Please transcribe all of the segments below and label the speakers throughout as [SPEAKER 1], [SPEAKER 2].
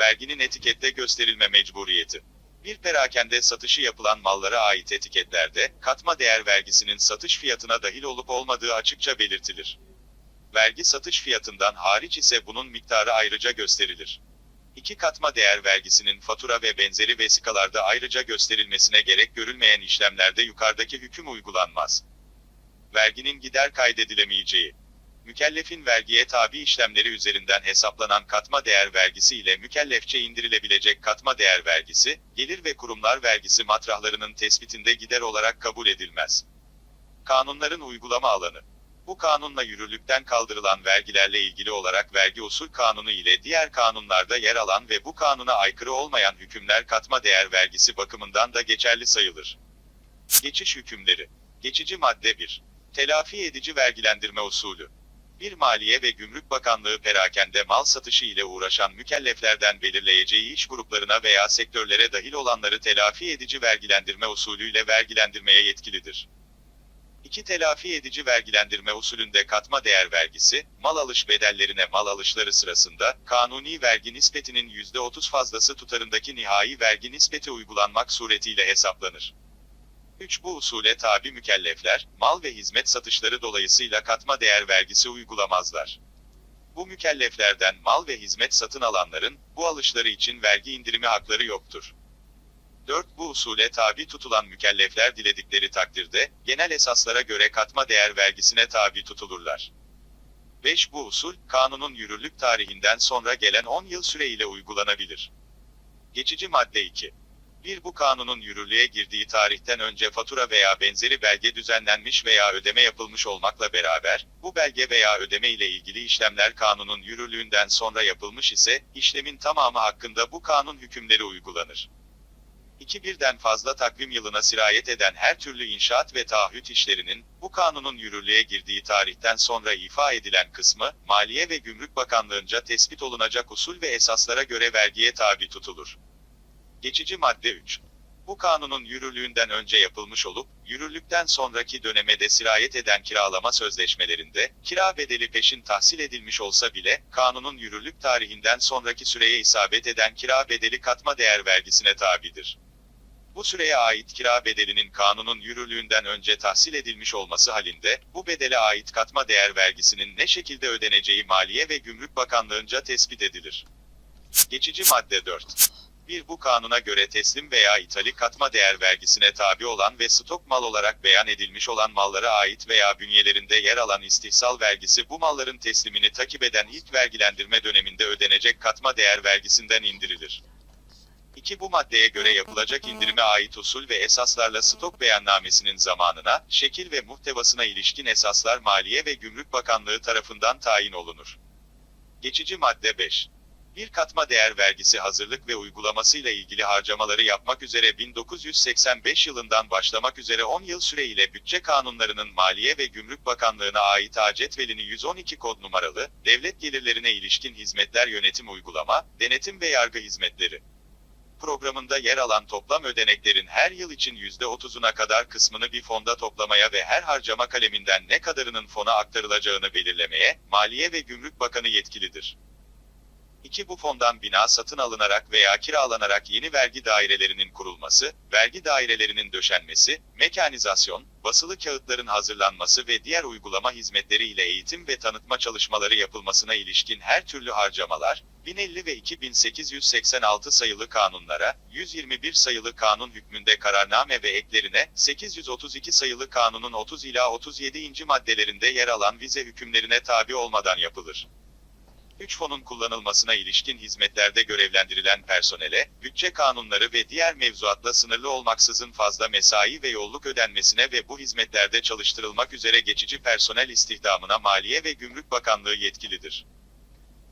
[SPEAKER 1] Verginin etikette gösterilme mecburiyeti. Bir perakende satışı yapılan mallara ait etiketlerde, katma değer vergisinin satış fiyatına dahil olup olmadığı açıkça belirtilir. Vergi satış fiyatından hariç ise bunun miktarı ayrıca gösterilir. İki katma değer vergisinin fatura ve benzeri vesikalarda ayrıca gösterilmesine gerek görülmeyen işlemlerde yukarıdaki hüküm uygulanmaz. Verginin gider kaydedilemeyeceği. Mükellefin vergiye tabi işlemleri üzerinden hesaplanan katma değer vergisi ile mükellefçe indirilebilecek katma değer vergisi, gelir ve kurumlar vergisi matrahlarının tespitinde gider olarak kabul edilmez. Kanunların uygulama alanı. Bu kanunla yürürlükten kaldırılan vergilerle ilgili olarak vergi usul kanunu ile diğer kanunlarda yer alan ve bu kanuna aykırı olmayan hükümler katma değer vergisi bakımından da geçerli sayılır. Geçiş hükümleri. Geçici madde 1. Telafi edici vergilendirme usulü. Bir Maliye ve Gümrük Bakanlığı perakende mal satışı ile uğraşan mükelleflerden belirleyeceği iş gruplarına veya sektörlere dahil olanları telafi edici vergilendirme usulüyle vergilendirmeye yetkilidir. İki telafi edici vergilendirme usulünde katma değer vergisi, mal alış bedellerine mal alışları sırasında, kanuni vergi nispetinin %30 fazlası tutarındaki nihai vergi nispeti uygulanmak suretiyle hesaplanır. 3. Bu usule tabi mükellefler, mal ve hizmet satışları dolayısıyla katma değer vergisi uygulamazlar. Bu mükelleflerden mal ve hizmet satın alanların, bu alışları için vergi indirimi hakları yoktur. 4. Bu usule tabi tutulan mükellefler diledikleri takdirde, genel esaslara göre katma değer vergisine tabi tutulurlar. 5. Bu usul, kanunun yürürlük tarihinden sonra gelen 10 yıl süreyle uygulanabilir. Geçici madde 2. 1. Bu kanunun yürürlüğe girdiği tarihten önce fatura veya benzeri belge düzenlenmiş veya ödeme yapılmış olmakla beraber, bu belge veya ödeme ile ilgili işlemler kanunun yürürlüğünden sonra yapılmış ise, işlemin tamamı hakkında bu kanun hükümleri uygulanır. 2. Birden fazla takvim yılına sirayet eden her türlü inşaat ve taahhüt işlerinin, bu kanunun yürürlüğe girdiği tarihten sonra ifa edilen kısmı, Maliye ve Gümrük Bakanlığınca tespit olunacak usul ve esaslara göre vergiye tabi tutulur. Geçici madde 3. Bu kanunun yürürlüğünden önce yapılmış olup, yürürlükten sonraki döneme de sirayet eden kiralama sözleşmelerinde, kira bedeli peşin tahsil edilmiş olsa bile, kanunun yürürlük tarihinden sonraki süreye isabet eden kira bedeli katma değer vergisine tabidir. Bu süreye ait kira bedelinin kanunun yürürlüğünden önce tahsil edilmiş olması halinde, bu bedele ait katma değer vergisinin ne şekilde ödeneceği Maliye ve Gümrük Bakanlığınca tespit edilir. Geçici madde 4. 1. Bu kanuna göre teslim veya ithali katma değer vergisine tabi olan ve stok mal olarak beyan edilmiş olan mallara ait veya bünyelerinde yer alan istihsal vergisi bu malların teslimini takip eden ilk vergilendirme döneminde ödenecek katma değer vergisinden indirilir. 2. Bu maddeye göre yapılacak indirime ait usul ve esaslarla stok beyannamesinin zamanına, şekil ve muhtevasına ilişkin esaslar Maliye ve Gümrük Bakanlığı tarafından tayin olunur. Geçici madde 5. Bir katma değer vergisi hazırlık ve uygulamasıyla ilgili harcamaları yapmak üzere 1985 yılından başlamak üzere 10 yıl süreyle bütçe kanunlarının Maliye ve Gümrük Bakanlığı'na ait acetvelini 112 kod numaralı, devlet gelirlerine ilişkin hizmetler yönetim uygulama, denetim ve yargı hizmetleri programında yer alan toplam ödeneklerin her yıl için %30'una kadar kısmını bir fonda toplamaya ve her harcama kaleminden ne kadarının fona aktarılacağını belirlemeye, Maliye ve Gümrük Bakanı yetkilidir. 2. Bu fondan bina satın alınarak veya kiralanarak yeni vergi dairelerinin kurulması, vergi dairelerinin döşenmesi, mekanizasyon, basılı kağıtların hazırlanması ve diğer uygulama hizmetleri ile eğitim ve tanıtma çalışmaları yapılmasına ilişkin her türlü harcamalar, 1050 ve 2886 sayılı kanunlara, 121 sayılı kanun hükmünde kararname ve eklerine, 832 sayılı kanunun 30 ila 37. maddelerinde yer alan vize hükümlerine tabi olmadan yapılır. 3 fonun kullanılmasına ilişkin hizmetlerde görevlendirilen personele, bütçe kanunları ve diğer mevzuatla sınırlı olmaksızın fazla mesai ve yolluk ödenmesine ve bu hizmetlerde çalıştırılmak üzere geçici personel istihdamına Maliye ve Gümrük Bakanlığı yetkilidir.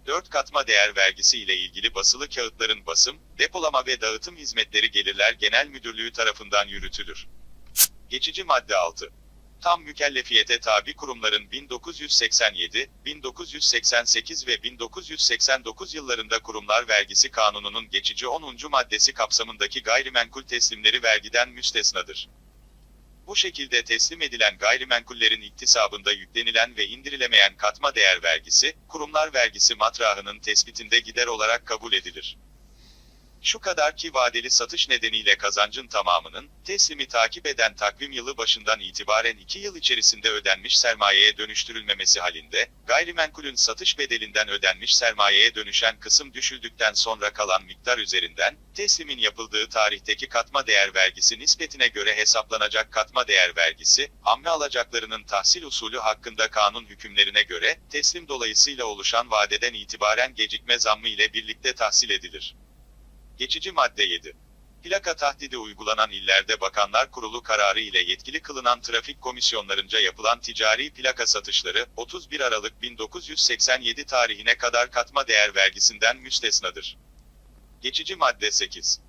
[SPEAKER 1] 4 katma değer vergisi ile ilgili basılı kağıtların basım, depolama ve dağıtım hizmetleri Gelirler Genel Müdürlüğü tarafından yürütülür. Geçici madde 6. Tam mükellefiyete tabi kurumların 1987, 1988 ve 1989 yıllarında Kurumlar Vergisi Kanunu'nun geçici 10. maddesi kapsamındaki gayrimenkul teslimleri vergiden müstesnadır. Bu şekilde teslim edilen gayrimenkullerin iktisabında yüklenilen ve indirilemeyen katma değer vergisi, kurumlar vergisi matrahının tespitinde gider olarak kabul edilir. Şu kadar ki vadeli satış nedeniyle kazancın tamamının, teslimi takip eden takvim yılı başından itibaren 2 yıl içerisinde ödenmiş sermayeye dönüştürülmemesi halinde, gayrimenkulün satış bedelinden ödenmiş sermayeye dönüşen kısım düşüldükten sonra kalan miktar üzerinden, teslimin yapıldığı tarihteki katma değer vergisi nispetine göre hesaplanacak katma değer vergisi, amme alacaklarının tahsil usulü hakkında kanun hükümlerine göre, teslim dolayısıyla oluşan vadeden itibaren gecikme zammı ile birlikte tahsil edilir. Geçici madde 7. Plaka tahdidi uygulanan illerde Bakanlar Kurulu kararı ile yetkili kılınan trafik komisyonlarınca yapılan ticari plaka satışları, 31 Aralık 1987 tarihine kadar katma değer vergisinden müstesnadır. Geçici madde 8.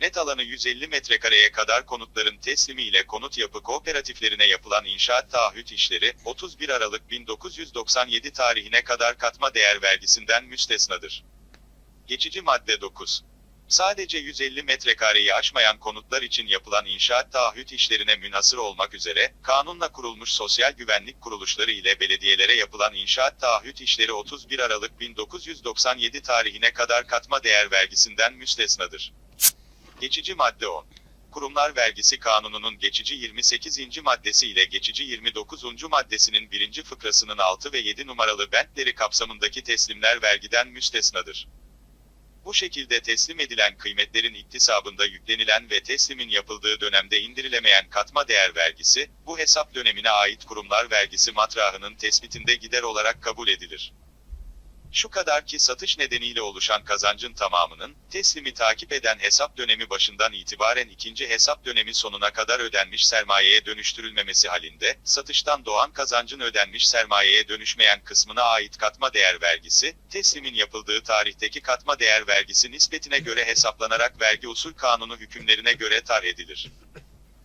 [SPEAKER 1] Net alanı 150 metrekareye kadar konutların teslimi ile konut yapı kooperatiflerine yapılan inşaat taahhüt işleri, 31 Aralık 1997 tarihine kadar katma değer vergisinden müstesnadır. Geçici madde 9. Sadece 150 metrekareyi aşmayan konutlar için yapılan inşaat taahhüt işlerine münhasır olmak üzere, kanunla kurulmuş sosyal güvenlik kuruluşları ile belediyelere yapılan inşaat taahhüt işleri 31 Aralık 1997 tarihine kadar katma değer vergisinden müstesnadır. Geçici madde 10. Kurumlar Vergisi Kanunu'nun geçici 28. maddesi ile geçici 29. maddesinin 1. fıkrasının 6 ve 7 numaralı bentleri kapsamındaki teslimler vergiden müstesnadır. Bu şekilde teslim edilen kıymetlerin iktisabında yüklenilen ve teslimin yapıldığı dönemde indirilemeyen katma değer vergisi, bu hesap dönemine ait kurumlar vergisi matrahının tespitinde gider olarak kabul edilir. Şu kadar ki satış nedeniyle oluşan kazancın tamamının, teslimi takip eden hesap dönemi başından itibaren ikinci hesap dönemi sonuna kadar ödenmiş sermayeye dönüştürülmemesi halinde, satıştan doğan kazancın ödenmiş sermayeye dönüşmeyen kısmına ait katma değer vergisi, teslimin yapıldığı tarihteki katma değer vergisi nispetine göre hesaplanarak vergi usul kanunu hükümlerine göre tar edilir.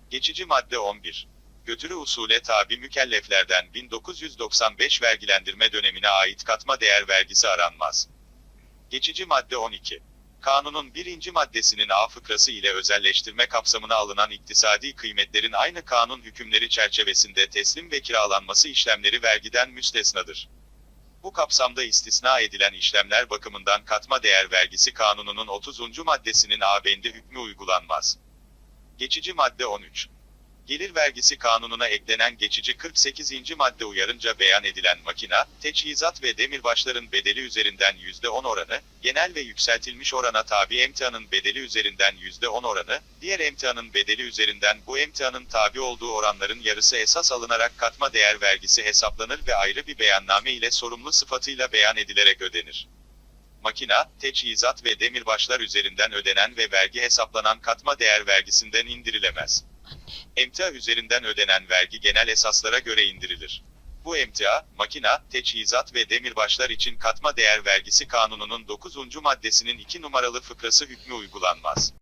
[SPEAKER 1] Geçici madde 11 götürü usule tabi mükelleflerden 1995 vergilendirme dönemine ait katma değer vergisi aranmaz. Geçici madde 12. Kanunun birinci maddesinin A fıkrası ile özelleştirme kapsamına alınan iktisadi kıymetlerin aynı kanun hükümleri çerçevesinde teslim ve kiralanması işlemleri vergiden müstesnadır. Bu kapsamda istisna edilen işlemler bakımından katma değer vergisi kanununun 30. maddesinin A bendi hükmü uygulanmaz. Geçici madde 13. Gelir vergisi kanununa eklenen geçici 48. madde uyarınca beyan edilen makina, teçhizat ve demirbaşların bedeli üzerinden %10 oranı, genel ve yükseltilmiş orana tabi emtianın bedeli üzerinden %10 oranı, diğer emtianın bedeli üzerinden bu emtianın tabi olduğu oranların yarısı esas alınarak katma değer vergisi hesaplanır ve ayrı bir beyanname ile sorumlu sıfatıyla beyan edilerek ödenir. Makina, teçhizat ve demirbaşlar üzerinden ödenen ve vergi hesaplanan katma değer vergisinden indirilemez. Emtia üzerinden ödenen vergi genel esaslara göre indirilir. Bu emtia, makina, teçhizat ve demirbaşlar için katma değer vergisi kanununun 9. maddesinin 2 numaralı fıkrası hükmü uygulanmaz.